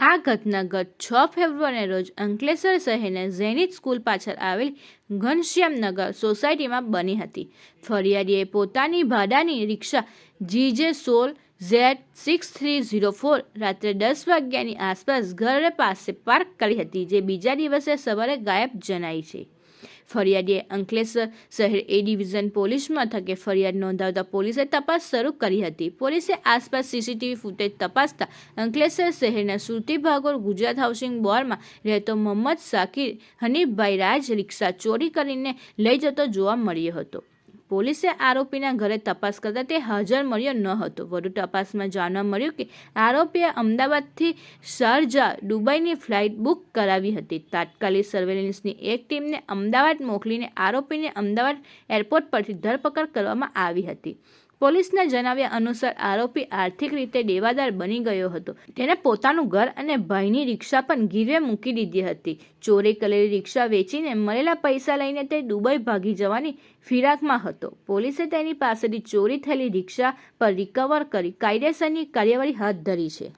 આ ઘટના ગત છ ફેબ્રુઆરીના રોજ અંકલેશ્વર શહેરના ઝેનિત સ્કૂલ પાછળ આવેલી ઘનશ્યામનગર સોસાયટીમાં બની હતી. ફરિયાદીએ પોતાની ભાડાની રિક્ષા જીજે સોલ Z six three zero four રાત્રે દસ વાગ્યાની આસપાસ ઘર પાસે પાર્ક કરી હતી, જે બીજા દિવસે સવારે ગાયબ જણાઈ છે. ફરિયાદીએ અંકલેશ્વર શહેર એ ડિવિઝન પોલીસ મથકે ફરિયાદ નોંધાવતા પોલીસે તપાસ શરૂ કરી હતી. પોલીસે આસપાસ સીસીટીવી ફૂટેજ તપાસતા અંકલેશ્વર શહેરના સુરતી ભાગોળ ગુજરાત હાઉસિંગ બોર્ડમાં રહેતો મોહમ્મદ સાકિર હનીફભાઈ રાજ રિક્ષા ચોરી કરીને લઈ જતો જોવા મળ્યો હતો. પોલીસે આરોપીના ઘરે તપાસ કરતા તે હાજર મળ્યો ન હતો. વધુ તપાસમાં જાણવા મળ્યું કે આરોપીએ અમદાવાદથી શારજા દુબઈની ફ્લાઇટ બુક કરાવી હતી. તાત્કાલિક સર્વેલન્સની એક ટીમને અમદાવાદ મોકલીને આરોપીને અમદાવાદ એરપોર્ટ પરથી ધરપકડ કરવામાં આવી હતી. પોલીસના જણાવ્યા અનુસાર આરોપી આર્થિક રીતે દેવાદાર બની ગયો હતો. તેણે પોતાનું ઘર અને ભાઈની રિક્ષા પણ ગીરવે મૂકી દીધી હતી. ચોરી કરેલી રિક્ષા વેચીને મળેલા પૈસા લઈને તે દુબઈ ભાગી જવાની ફિરાકમાં હતો. પોલીસે તેની પાસેથી ચોરી થયેલી રિક્ષા પર રિકવર કરી કાયદેસરની કાર્યવાહી હાથ ધરી છે.